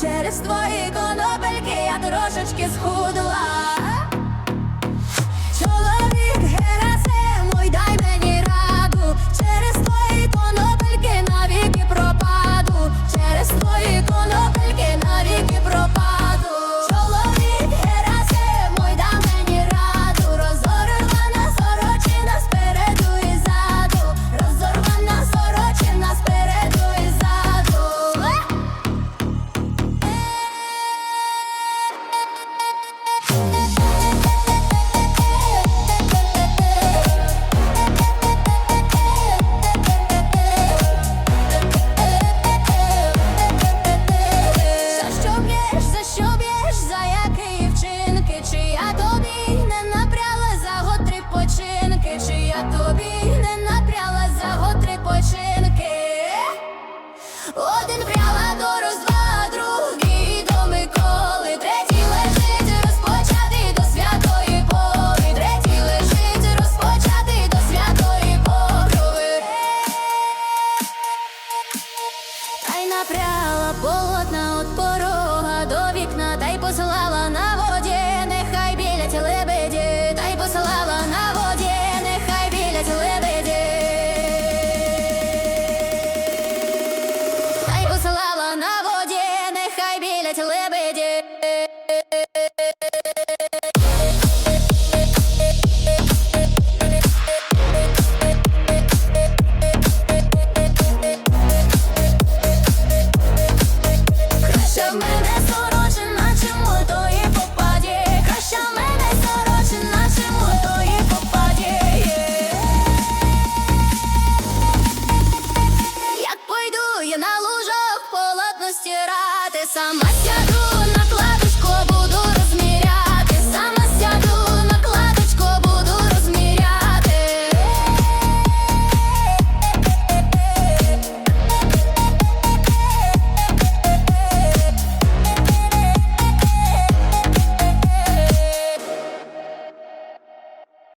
Через твої конопельки я трошечки схудла. Whoa. постирати, сама сяду.